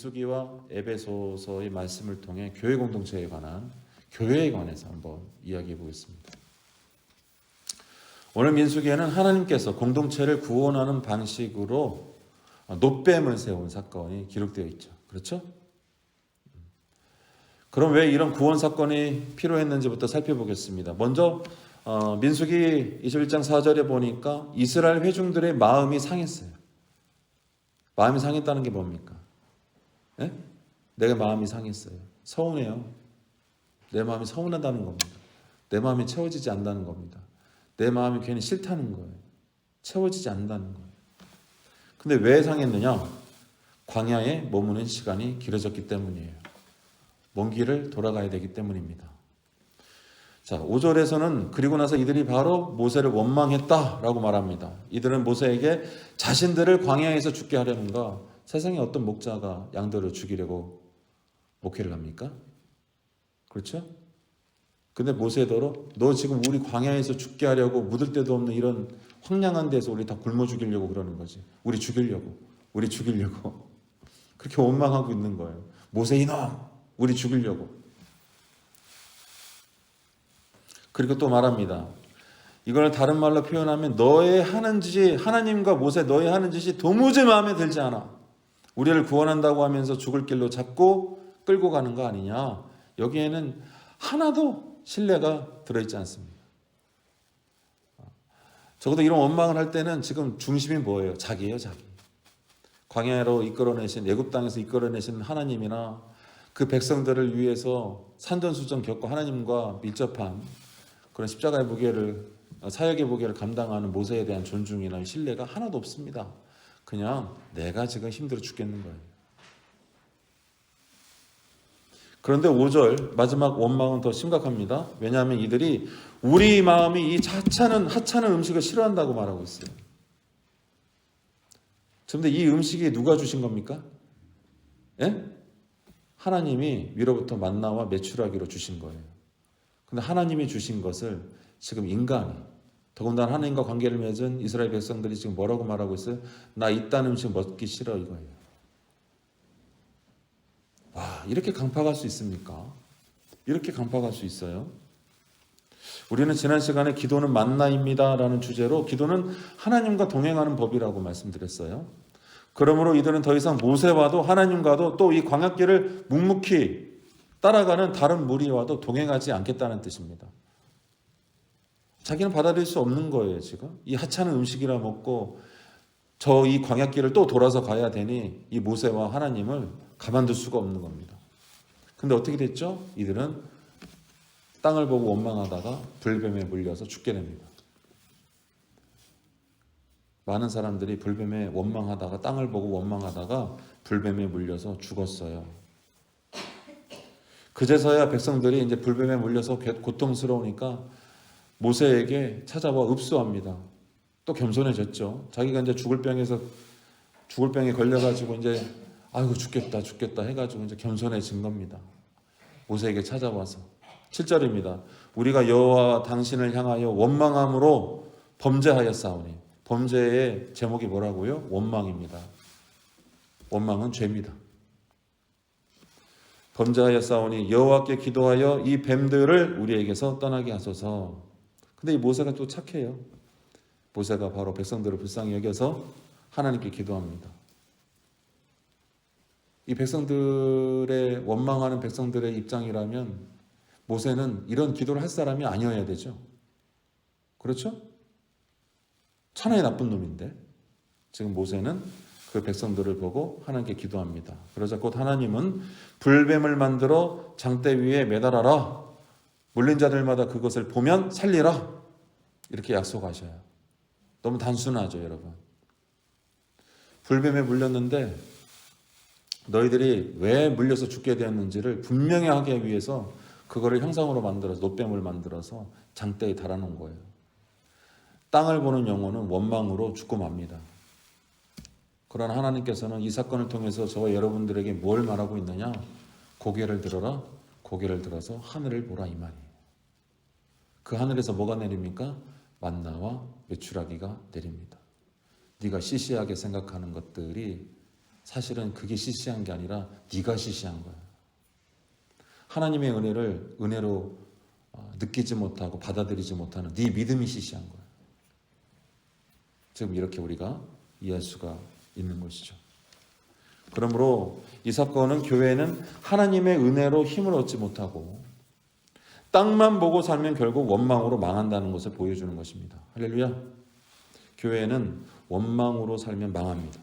민수기와 에베소서의 말씀을 통해 교회 공동체에 관한 교회에 관해서 한번 이야기해 보겠습니다. 오늘 민수기에는 하나님께서 공동체를 구원하는 방식으로 노뱀을 세운 사건이 기록되어 있죠. 그렇죠? 그럼 왜 이런 구원 사건이 필요했는지부터 살펴보겠습니다. 먼저 어, 민수기 21장 4절에 보니까 이스라엘 회중들의 마음이 상했어요. 마음이 상했다는 게 뭡니까? 예? 내가 마음이 상했어요. 서운해요. 내 마음이 서운하다는 겁니다. 내 마음이 채워지지 않는다는 겁니다. 내 마음이 괜히 싫다는 거예요. 채워지지 않는다는 거예요. 근데 왜 상했느냐? 광야에 머무는 시간이 길어졌기 때문이에요. 먼 길을 돌아가야 되기 때문입니다. 자, 5절에서는 그리고 나서 이들이 바로 모세를 원망했다라고 말합니다. 이들은 모세에게 자신들을 광야에서 죽게 하려는가? 세상에 어떤 목자가 양들을 죽이려고 목회를 합니까? 그렇죠? 근데 모세더러 너 지금 우리 광야에서 죽게 하려고 묻을 데도 없는 이런 황량한 데서 우리 다 굶어 죽이려고 그러는 거지. 우리 죽이려고. 우리 죽이려고. 그렇게 원망하고 있는 거예요. 모세 이놈! 우리 죽이려고. 그리고 또 말합니다. 이걸 다른 말로 표현하면 너의 하는 짓이 하나님과 모세 너의 하는 짓이 도무지 마음에 들지 않아. 우리를 구원한다고 하면서 죽을 길로 잡고 끌고 가는 거 아니냐. 여기에는 하나도 신뢰가 들어있지 않습니다. 적어도 이런 원망을 할 때는 지금 중심이 뭐예요? 자기예요, 자기. 광야로 이끌어내신 애굽 땅에서 이끌어내신 하나님이나 그 백성들을 위해서 산전수전 겪고 하나님과 밀접한 그런 십자가의 무게를 사역의 무게를 감당하는 모세에 대한 존중이나 신뢰가 하나도 없습니다. 그냥 내가 지금 힘들어 죽겠는 거예요. 그런데 5절 마지막 원망은 더 심각합니다. 왜냐하면 이들이 우리 마음이 이 하찮은 하찮은 음식을 싫어한다고 말하고 있어요. 그런데 이 음식이 누가 주신 겁니까? 예? 하나님이 위로부터 만나와 매출하기로 주신 거예요. 근데 하나님이 주신 것을 지금 인간이 더군다나 하나님과 관계를 맺은 이스라엘 백성들이 지금 뭐라고 말하고 있어요? 나 이딴 음식 먹기 싫어 이거예요. 와, 이렇게 강팍할 수 있습니까? 이렇게 강팍할 수 있어요? 우리는 지난 시간에 기도는 만나입니다라는 주제로 기도는 하나님과 동행하는 법이라고 말씀드렸어요. 그러므로 이들은 더 이상 모세와도 하나님과도 또 이 광약길을 묵묵히 따라가는 다른 무리와도 동행하지 않겠다는 뜻입니다. 자기는 받아들일 수 없는 거예요, 지금. 이 하찮은 음식이라 먹고 저 이 광약길을 또 돌아서 가야 되니 이 모세와 하나님을 가만둘 수가 없는 겁니다. 근데 어떻게 됐죠? 이들은 땅을 보고 원망하다가 불뱀에 물려서 죽게 됩니다. 많은 사람들이 불뱀에 원망하다가 땅을 보고 원망하다가 불뱀에 물려서 죽었어요. 그제서야 백성들이 이제 불뱀에 물려서 고통스러우니까 모세에게 찾아와 읍수합니다. 또 겸손해졌죠. 자기가 이제 죽을 병에서 죽을 병에 걸려가지고 이제 아이고 죽겠다 죽겠다 해가지고 이제 겸손해진 겁니다. 모세에게 찾아와서 7절입니다. 우리가 여호와 당신을 향하여 원망함으로 범죄하였사오니 범죄의 제목이 뭐라고요? 원망입니다. 원망은 죄입니다. 범죄하였사오니 여호와께 기도하여 이 뱀들을 우리에게서 떠나게 하소서. 근데 이 모세가 또 착해요. 모세가 바로 백성들을 불쌍히 여겨서 하나님께 기도합니다. 이 백성들의 원망하는 백성들의 입장이라면 모세는 이런 기도를 할 사람이 아니어야 되죠. 그렇죠? 천하의 나쁜 놈인데 지금 모세는 그 백성들을 보고 하나님께 기도합니다. 그러자 곧 하나님은 불뱀을 만들어 장대 위에 매달아라. 물린 자들마다 그것을 보면 살리라. 이렇게 약속하셔요. 너무 단순하죠, 여러분. 불뱀에 물렸는데 너희들이 왜 물려서 죽게 되었는지를 분명히 하기 위해서 그거를 형상으로 만들어서 노뱀을 만들어서 장대에 달아놓은 거예요. 땅을 보는 영혼은 원망으로 죽고 맙니다. 그러나 하나님께서는 이 사건을 통해서 저와 여러분들에게 뭘 말하고 있느냐? 고개를 들어라. 고개를 들어서 하늘을 보라 이 말이에요. 그 하늘에서 뭐가 내립니까? 만나와 메추라기가 내립니다. 네가 시시하게 생각하는 것들이 사실은 그게 시시한 게 아니라 네가 시시한 거야. 하나님의 은혜를 은혜로 어, 느끼지 못하고 받아들이지 못하는 네 믿음이 시시한 거야. 지금 이렇게 우리가 이해할 수가 있는 것이죠. 그러므로 이 사건은 교회는 하나님의 은혜로 힘을 얻지 못하고 땅만 보고 살면 결국 원망으로 망한다는 것을 보여주는 것입니다. 할렐루야. 교회는 원망으로 살면 망합니다.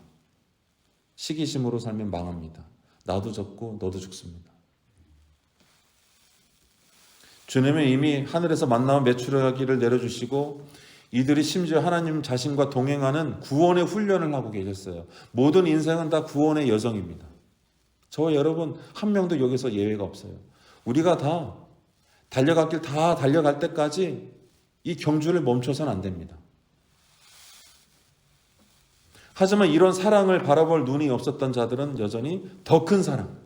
시기심으로 살면 망합니다. 나도 죽고 너도 죽습니다. 주님은 이미 하늘에서 만나온 메추라기를 내려주시고 이들이 심지어 하나님 자신과 동행하는 구원의 훈련을 하고 계셨어요. 모든 인생은 다 구원의 여정입니다. 저와 여러분 한 명도 여기서 예외가 없어요. 우리가 다 달려갈 길다 달려갈 때까지 이 경주를 멈춰서는 안 됩니다. 하지만 이런 사랑을 바라볼 눈이 없었던 자들은 여전히 더 큰 사랑,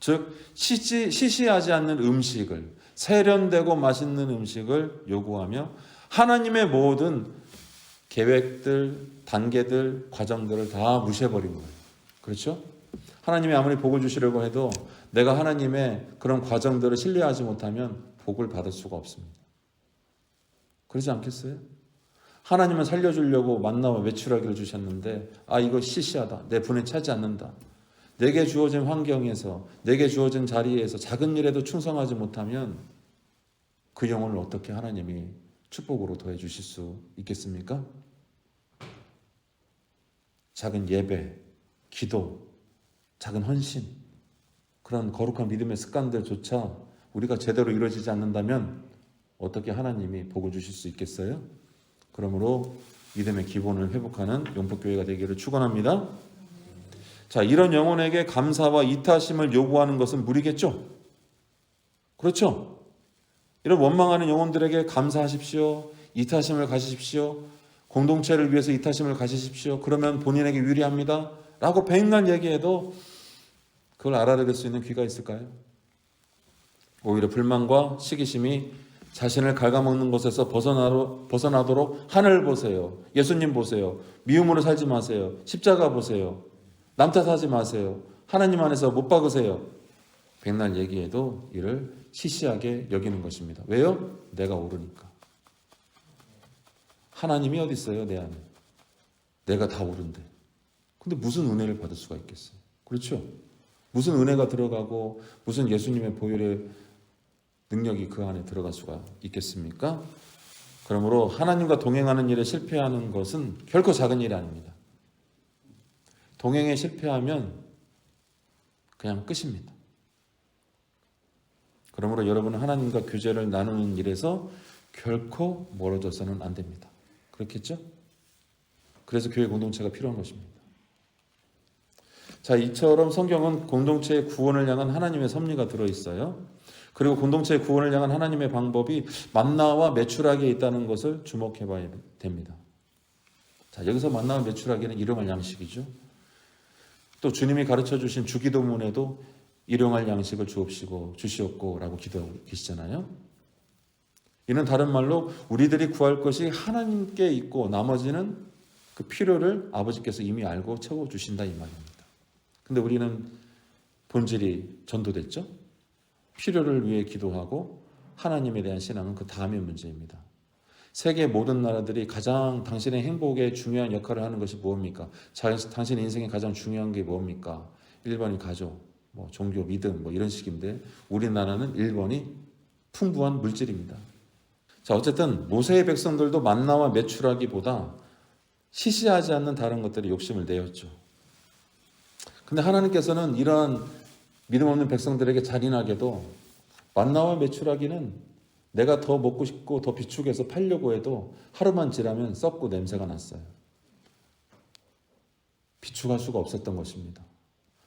즉 시시, 시시하지 않는 음식을 세련되고 맛있는 음식을 요구하며 하나님의 모든 계획들, 단계들, 과정들을 다 무시해버린 거예요. 그렇죠? 하나님이 아무리 복을 주시려고 해도 내가 하나님의 그런 과정들을 신뢰하지 못하면 복을 받을 수가 없습니다. 그러지 않겠어요? 하나님은 살려주려고 만나와 외출하기를 주셨는데 아 이거 시시하다. 내 분에 차지 않는다. 내게 주어진 환경에서 내게 주어진 자리에서 작은 일에도 충성하지 못하면 그 영혼을 어떻게 하나님이 축복으로 더해 주실 수 있겠습니까? 작은 예배, 기도, 작은 헌신, 그런 거룩한 믿음의 습관들조차 우리가 제대로 이루어지지 않는다면 어떻게 하나님이 복을 주실 수 있겠어요? 그러므로 믿음의 기본을 회복하는 용복교회가 되기를 축원합니다. 자, 이런 영혼에게 감사와 이타심을 요구하는 것은 무리겠죠? 그렇죠? 이런 원망하는 영혼들에게 감사하십시오. 이타심을 가지십시오. 공동체를 위해서 이타심을 가지십시오. 그러면 본인에게 유리합니다. 라고 백날 얘기해도 그걸 알아들을 수 있는 귀가 있을까요? 오히려 불만과 시기심이 자신을 갉아먹는 것에서 벗어나로, 벗어나도록 하늘 보세요. 예수님 보세요. 미움으로 살지 마세요. 십자가 보세요. 남 탓하지 마세요. 하나님 안에서 못 박으세요. 백날 얘기해도 이를 시시하게 여기는 것입니다. 왜요? 내가 오르니까. 하나님이 어디 있어요? 내 안에. 내가 다 오른데. 근데 무슨 은혜를 받을 수가 있겠어요? 그렇죠? 무슨 은혜가 들어가고 무슨 예수님의 보혈의 능력이 그 안에 들어갈 수가 있겠습니까? 그러므로 하나님과 동행하는 일에 실패하는 것은 결코 작은 일이 아닙니다. 동행에 실패하면 그냥 끝입니다. 그러므로 여러분은 하나님과 교제를 나누는 일에서 결코 멀어져서는 안 됩니다. 그렇겠죠? 그래서 교회 공동체가 필요한 것입니다. 자, 이처럼 성경은 공동체의 구원을 향한 하나님의 섭리가 들어 있어요. 그리고 공동체의 구원을 향한 하나님의 방법이 만나와 매출하기에 있다는 것을 주목해 봐야 됩니다. 자, 여기서 만나와 매출하기는 일용할 양식이죠. 또 주님이 가르쳐 주신 주기도문에도 일용할 양식을 주옵시고 주시옵고라고 기도하고 계시잖아요. 이는 다른 말로 우리들이 구할 것이 하나님께 있고 나머지는 그 필요를 아버지께서 이미 알고 채워 주신다 이 말입니다. 근데 우리는 본질이 전도됐죠? 필요를 위해 기도하고 하나님에 대한 신앙은 그 다음의 문제입니다. 세계 모든 나라들이 가장 당신의 행복에 중요한 역할을 하는 것이 무엇입니까? 당신의 인생에 가장 중요한 게 뭡니까? 1번이 가족, 뭐 종교, 믿음 뭐 이런 식인데 우리나라는 1번이 풍부한 물질입니다. 자, 어쨌든 모세의 백성들도 만나와 매출하기보다 시시하지 않는 다른 것들이 욕심을 내었죠. 근데 하나님께서는 이러한 믿음 없는 백성들에게 잔인하게도 만나와 매출하기는 내가 더 먹고 싶고 더 비축해서 팔려고 해도 하루만 지나면 썩고 냄새가 났어요. 비축할 수가 없었던 것입니다.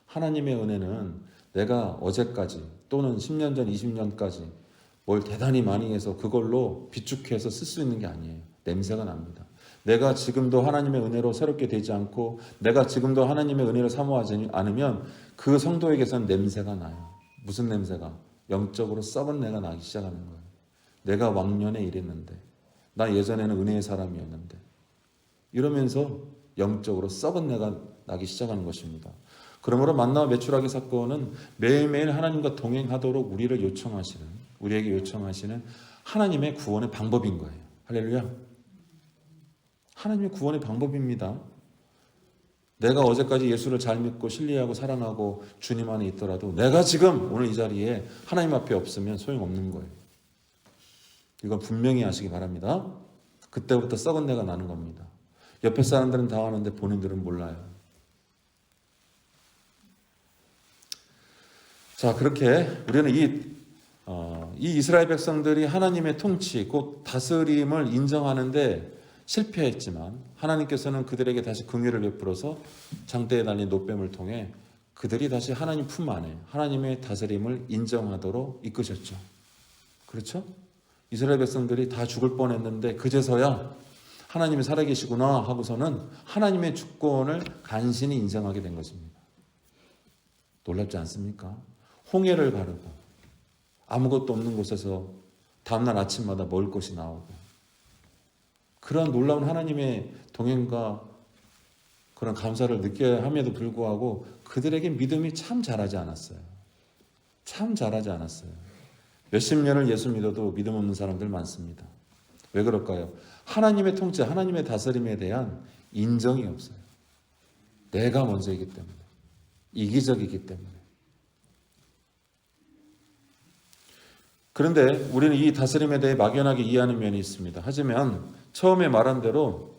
하나님의 은혜는 내가 어제까지 또는 10년 전, 20년까지 뭘 대단히 많이 해서 그걸로 비축해서 쓸 수 있는 게 아니에요. 냄새가 납니다. 내가 지금도 하나님의 은혜로 새롭게 되지 않고 내가 지금도 하나님의 은혜를 사모하지 않으면 그 성도에게서는 냄새가 나요. 무슨 냄새가? 영적으로 썩은 내가 나기 시작하는 거예요. 내가 왕년에 이랬는데 나 예전에는 은혜의 사람이었는데 이러면서 영적으로 썩은 내가 나기 시작하는 것입니다. 그러므로 만나와 매출하기 사건은 매일매일 하나님과 동행하도록 우리를 요청하시는 우리에게 요청하시는 하나님의 구원의 방법인 거예요. 할렐루야. 하나님의 구원의 방법입니다. 내가 어제까지 예수를 잘 믿고 신뢰하고 사랑하고 주님 안에 있더라도 내가 지금 오늘 이 자리에 하나님 앞에 없으면 소용없는 거예요. 이건 분명히 아시기 바랍니다. 그때부터 썩은 내가 나는 겁니다. 옆에 사람들은 다 아는데 본인들은 몰라요. 자, 그렇게 우리는 이, 어, 이 이스라엘 백성들이 하나님의 통치, 곧 다스림을 인정하는데 실패했지만 하나님께서는 그들에게 다시 긍휼을 베풀어서 장대에 달린 노뱀을 통해 그들이 다시 하나님 품 안에 하나님의 다스림을 인정하도록 이끄셨죠. 그렇죠? 이스라엘 백성들이 다 죽을 뻔했는데 그제서야 하나님이 살아계시구나 하고서는 하나님의 주권을 간신히 인정하게 된 것입니다. 놀랍지 않습니까? 홍해를 가르고 아무것도 없는 곳에서 다음날 아침마다 먹을 것이 나오고 그런 놀라운 하나님의 동행과 그런 감사를 느껴야 함에도 불구하고 그들에게 믿음이 참 잘하지 않았어요. 참 잘하지 않았어요. 몇십 년을 예수 믿어도 믿음 없는 사람들 많습니다. 왜 그럴까요? 하나님의 통치, 하나님의 다스림에 대한 인정이 없어요. 내가 먼저이기 때문에. 이기적이기 때문에. 그런데 우리는 이 다스림에 대해 막연하게 이해하는 면이 있습니다. 하지만 처음에 말한 대로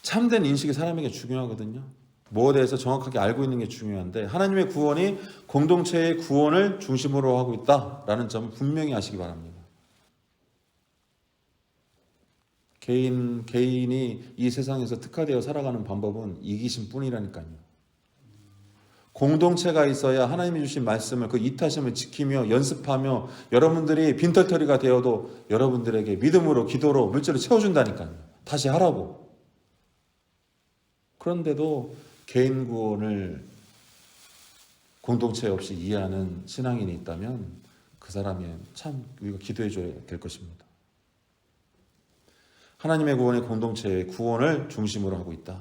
참된 인식이 사람에게 중요하거든요. 뭐에 대해서 정확하게 알고 있는 게 중요한데 하나님의 구원이 공동체의 구원을 중심으로 하고 있다라는 점을 분명히 아시기 바랍니다. 개인 개인이 이 세상에서 특화되어 살아가는 방법은 이기심 뿐이라니까요. 공동체가 있어야 하나님이 주신 말씀을 그 이타심을 지키며 연습하며 여러분들이 빈털터리가 되어도 여러분들에게 믿음으로 기도로 물질을 채워준다니까요. 다시 하라고. 그런데도 개인 구원을 공동체 없이 이해하는 신앙인이 있다면 그 사람이 참 우리가 기도해 줘야 될 것입니다. 하나님의 구원이 공동체의 구원을 중심으로 하고 있다.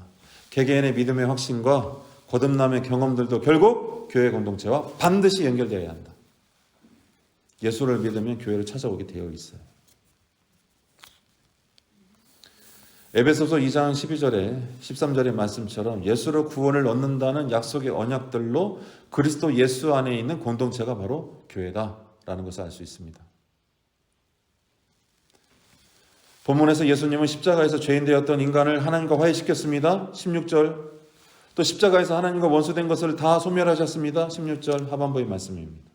개개인의 믿음의 확신과 거듭남의 경험들도 결국 교회 공동체와 반드시 연결되어야 한다. 예수를 믿으면 교회를 찾아오게 되어 있어요. 에베소서 2장 12절에 13절의 말씀처럼 예수로 구원을 얻는다는 약속의 언약들로 그리스도 예수 안에 있는 공동체가 바로 교회다라는 것을 알 수 있습니다. 본문에서 예수님은 십자가에서 죄인 되었던 인간을 하나님과 화해시켰습니다. 16절 또 십자가에서 하나님과 원수된 것을 다 소멸하셨습니다. 16절 하반부의 말씀입니다.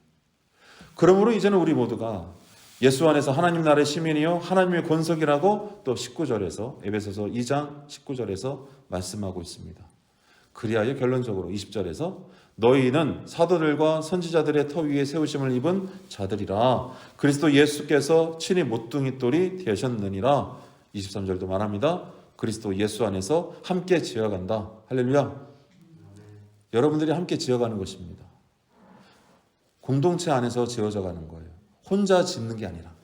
그러므로 이제는 우리 모두가 예수 안에서 하나님 나라의 시민이요 하나님의 권속이라고 또 19절에서 에베소서 2장 19절에서 말씀하고 있습니다. 그리하여 결론적으로 20절에서 너희는 사도들과 선지자들의 터 위에 세우심을 입은 자들이라 그리스도 예수께서 친히 모퉁이 돌이 되셨느니라 23절도 말합니다. 그리스도 예수 안에서 함께 지어간다. 할렐루야. 여러분들이 함께 지어가는 것입니다. 공동체 안에서 지어져 가는 거예요. 혼자 짓는 게 아니라.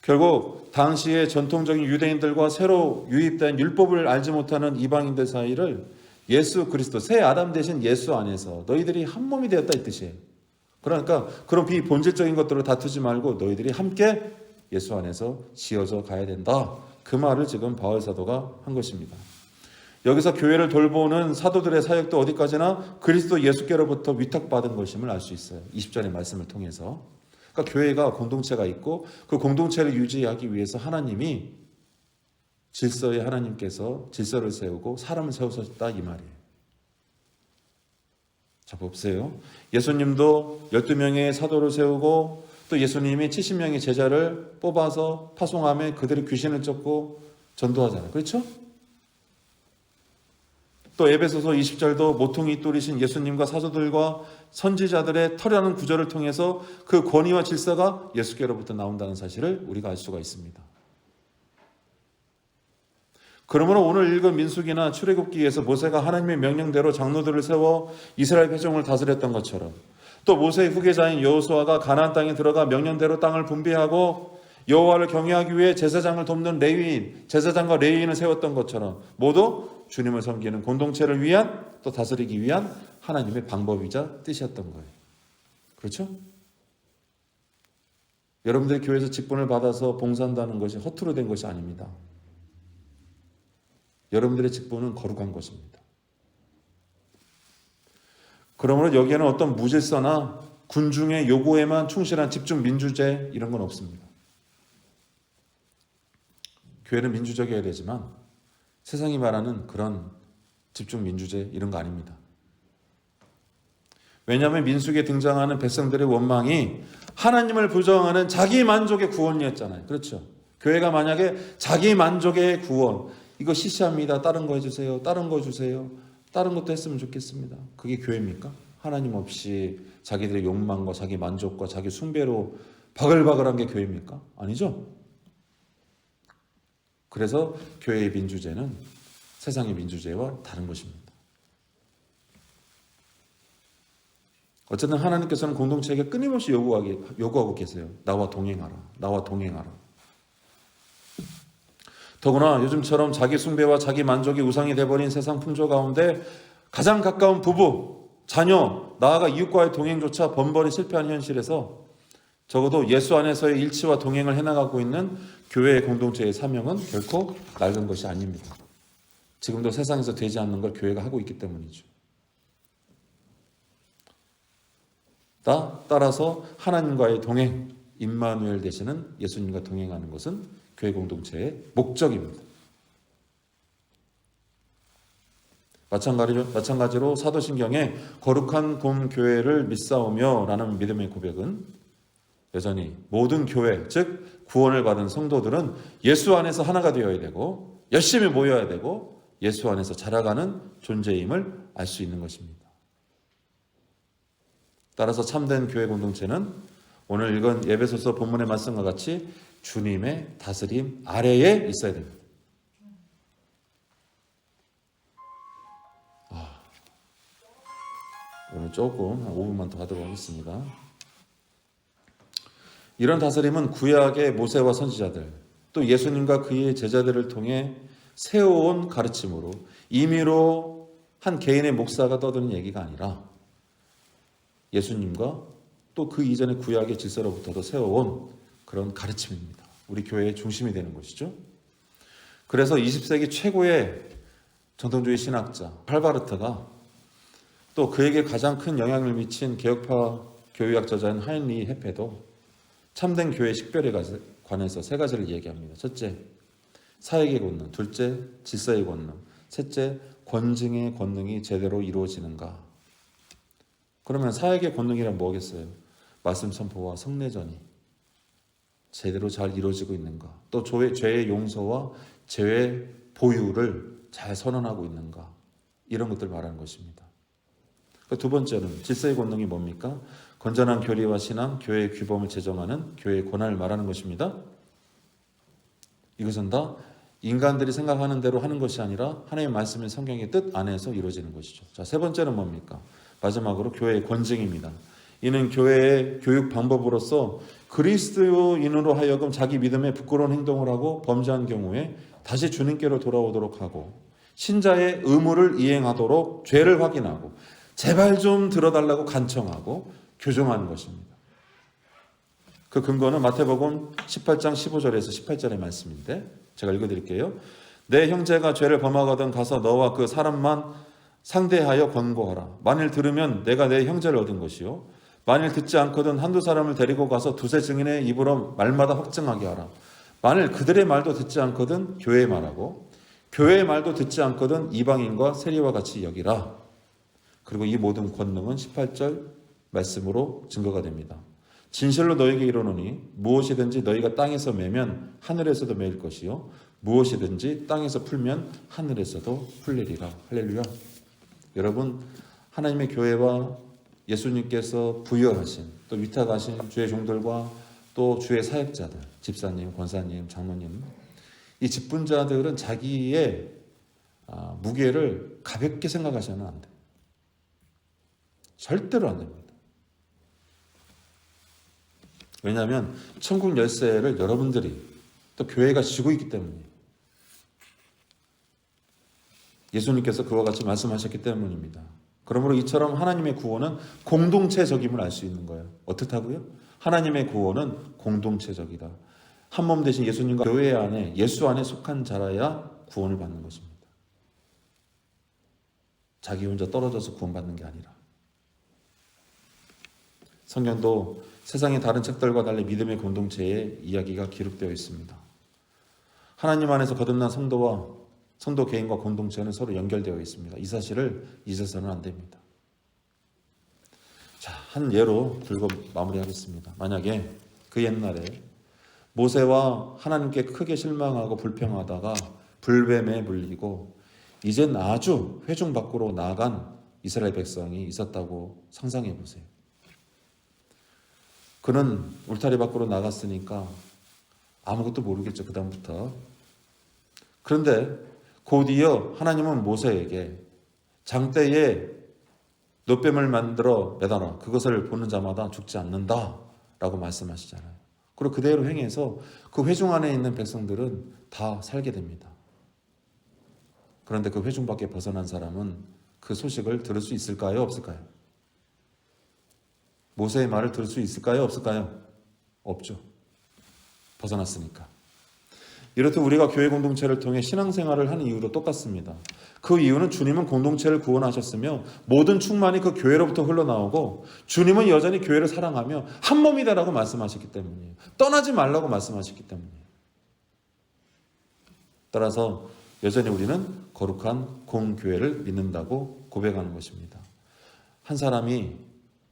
결국 당시의 전통적인 유대인들과 새로 유입된 율법을 알지 못하는 이방인들 사이를 예수 그리스도 새 아담 대신 예수 안에서 너희들이 한 몸이 되었다 이 뜻이에요. 그러니까 그런 비본질적인 것들을 다투지 말고 너희들이 함께 예수 안에서 지어져 가야 된다. 그 말을 지금 바울 사도가 한 것입니다. 여기서 교회를 돌보는 사도들의 사역도 어디까지나 그리스도 예수께로부터 위탁받은 것임을 알 수 있어요. 20절의 말씀을 통해서. 그러니까 교회가 공동체가 있고 그 공동체를 유지하기 위해서 하나님이 질서에 하나님께서 질서를 세우고 사람을 세우셨다 이 말이에요. 자, 보세요. 예수님도 12명의 사도를 세우고 또 예수님이 70명의 제자를 뽑아서 파송함에 그들의 귀신을 쫓고 전도하잖아요. 그렇죠? 또 에베소서 20절도 모퉁이 뚫이신 예수님과 사도들과 선지자들의 터라는 구절을 통해서 그 권위와 질서가 예수께로부터 나온다는 사실을 우리가 알 수가 있습니다. 그러므로 오늘 읽은 민숙이나 출애굽기에서 모세가 하나님의 명령대로 장로들을 세워 이스라엘 회종을 다스렸던 것처럼 또 모세의 후계자인 여호수아가 가나안 땅에 들어가 명령대로 땅을 분배하고 여호와를 경외하기 위해 제사장을 돕는 레위인, 제사장과 레위인을 세웠던 것처럼 모두 주님을 섬기는 공동체를 위한 또 다스리기 위한 하나님의 방법이자 뜻이었던 거예요. 그렇죠? 여러분들이 교회에서 직분을 받아서 봉사한다는 것이 허투루 된 것이 아닙니다. 여러분들의 직분은 거룩한 것입니다. 그러므로 여기에는 어떤 무질서나 군중의 요구에만 충실한 집중 민주제 이런 건 없습니다. 교회는 민주적이어야 되지만 세상이 말하는 그런 집중 민주제 이런 거 아닙니다. 왜냐하면 민숙에 등장하는 백성들의 원망이 하나님을 부정하는 자기 만족의 구원이었잖아요. 그렇죠? 교회가 만약에 자기 만족의 구원 이거 시시합니다. 다른 거 해주세요. 다른 거 주세요. 다른 것도 했으면 좋겠습니다. 그게 교회입니까? 하나님 없이 자기들의 욕망과 자기 만족과 자기 숭배로 바글바글한 게 교회입니까? 아니죠. 그래서 교회의 민주제는 세상의 민주제와 다른 것입니다. 어쨌든 하나님께서는 공동체에게 끊임없이 요구하기, 요구하고 계세요. 나와 동행하라. 나와 동행하라. 더구나 요즘처럼 자기 숭배와 자기 만족이 우상이 돼버린 세상 풍조 가운데 가장 가까운 부부, 자녀, 나아가 이웃과의 동행조차 번번이 실패한 현실에서 적어도 예수 안에서의 일치와 동행을 해나가고 있는 교회의 공동체의 사명은 결코 낡은 것이 아닙니다. 지금도 세상에서 되지 않는 걸 교회가 하고 있기 때문이죠. 따, 따라서 하나님과의 동행, 임마누엘 되시는 예수님과 동행하는 것은 교회 공동체의 목적입니다. 마찬가지로, 마찬가지로 사도신경에 거룩한 곰 교회를 믿사오며 라는 믿음의 고백은 여전히 모든 교회, 즉 구원을 받은 성도들은 예수 안에서 하나가 되어야 되고 열심히 모여야 되고 예수 안에서 자라가는 존재임을 알 수 있는 것입니다. 따라서 참된 교회 공동체는 오늘 읽은 예배소서 본문의 말씀과 같이 주님의 다스림 아래에 있어야 됩니다. 아, 오늘 조금 한 5분만 더 하도록 하겠습니다. 이런 다스림은 구약의 모세와 선지자들 또 예수님과 그의 제자들을 통해 세워온 가르침으로 임의로 한 개인의 목사가 떠드는 얘기가 아니라 예수님과 또 그 이전의 구약의 질서로부터도 세워온 그런 가르침입니다. 우리 교회의 중심이 되는 것이죠. 그래서 20세기 최고의 전통주의 신학자 팔바르트가 또 그에게 가장 큰 영향을 미친 개혁파 교육학 저자인 하인리 헤페도 참된 교회 식별에 관해서 세 가지를 얘기합니다. 첫째, 사역의 권능. 둘째, 질서의 권능. 셋째, 권증의 권능이 제대로 이루어지는가. 그러면 사역의 권능이란 뭐겠어요? 말씀 선포와 성례전이 제대로 잘 이루어지고 있는가? 또 죄의, 용서와 죄의 보유를 잘 선언하고 있는가? 이런 것들 말하는 것입니다. 그두 번째는 질서의 권능이 뭡니까? 건전한 교리와 신앙, 교회의 규범을 제정하는 교회의 권한을 말하는 것입니다. 이것은 다 인간들이 생각하는 대로 하는 것이 아니라 하나님의 말씀의 성경의 뜻 안에서 이루어지는 것이죠. 자, 세 번째는 뭡니까? 마지막으로 교회의 권증입니다. 이는 교회의 교육 방법으로서 그리스도인으로 하여금 자기 믿음에 부끄러운 행동을 하고 범죄한 경우에 다시 주님께로 돌아오도록 하고 신자의 의무를 이행하도록 죄를 확인하고 제발 좀 들어달라고 간청하고 교정하는 것입니다. 그 근거는 마태복음 18장 15절에서 18절의 말씀인데 제가 읽어드릴게요. 내 형제가 죄를 범하거든 가서 너와 그 사람만 상대하여 권고하라. 만일 들으면 내가 내 형제를 얻은 것이요. 만일 듣지 않거든 한두 사람을 데리고 가서 두세 증인의 입으로 말마다 확증하게 하라. 만일 그들의 말도 듣지 않거든 교회의 말하고 교회의 말도 듣지 않거든 이방인과 세리와 같이 여기라. 그리고 이 모든 권능은 18절 말씀으로 증거가 됩니다. 진실로 너에게 이르노니 무엇이든지 너희가 땅에서 매면 하늘에서도 매일 것이요 무엇이든지 땅에서 풀면 하늘에서도 풀리리라. 할렐루야. 여러분 하나님의 교회와 예수님께서 부여하신 또 위탁하신 주의 종들과 또 주의 사역자들 집사님, 권사님, 장로님 이 직분자들은 자기의 아, 무게를 가볍게 생각하셔는 안 돼요. 절대로 안 됩니다. 왜냐하면 천국 열쇠를 여러분들이 또 교회가 쥐고 있기 때문이에요. 예수님께서 그와 같이 말씀하셨기 때문입니다. 그러므로 이처럼 하나님의 구원은 공동체적임을 알 수 있는 거예요. 어떻다고요? 하나님의 구원은 공동체적이다. 한 몸 대신 예수님과 교회 안에 예수 안에 속한 자라야 구원을 받는 것입니다. 자기 혼자 떨어져서 구원받는 게 아니라 성경도 세상의 다른 책들과 달리 믿음의 공동체의 이야기가 기록되어 있습니다. 하나님 안에서 거듭난 성도와 성도 개인과 공동체는 서로 연결되어 있습니다. 이 사실을 잊어서는 안 됩니다. 자, 한 예로 들고 마무리하겠습니다. 만약에 그 옛날에 모세와 하나님께 크게 실망하고 불평하다가 불뱀에 물리고 이젠 아주 회중 밖으로 나간 이스라엘 백성이 있었다고 상상해 보세요. 그는 울타리 밖으로 나갔으니까 아무것도 모르겠죠. 그다음부터. 그런데 곧이어 하나님은 모세에게 장대에 노뱀을 만들어 매달아 그것을 보는 자마다 죽지 않는다 라고 말씀하시잖아요. 그리고 그대로 행해서 그 회중 안에 있는 백성들은 다 살게 됩니다. 그런데 그 회중 밖에 벗어난 사람은 그 소식을 들을 수 있을까요? 없을까요? 모세의 말을 들을 수 있을까요? 없을까요? 없죠. 벗어났으니까. 이렇듯 우리가 교회 공동체를 통해 신앙생활을 하는 이유도 똑같습니다. 그 이유는 주님은 공동체를 구원하셨으며 모든 충만이 그 교회로부터 흘러나오고 주님은 여전히 교회를 사랑하며 한 몸이다라고 말씀하셨기 때문이에요. 떠나지 말라고 말씀하셨기 때문이에요. 따라서 여전히 우리는 거룩한 공교회를 믿는다고 고백하는 것입니다. 한 사람이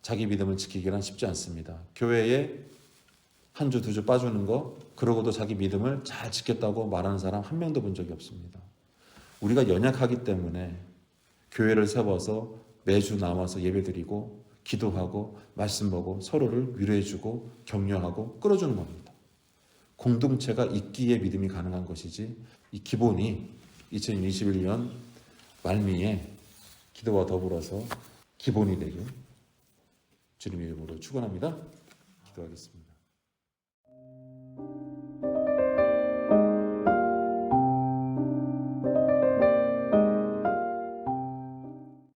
자기 믿음을 지키기란 쉽지 않습니다. 교회에 한 주, 두 주 빠주는 거, 그러고도 자기 믿음을 잘 지켰다고 말하는 사람 한 명도 본 적이 없습니다. 우리가 연약하기 때문에 교회를 세워서 매주 나와서 예배드리고 기도하고 말씀 보고 서로를 위로해주고 격려하고 끌어주는 겁니다. 공동체가 있기에 믿음이 가능한 것이지 이 기본이 2021년 말미에 기도와 더불어서 기본이 되길 주님의 이름으로 축원합니다. 기도하겠습니다. thank you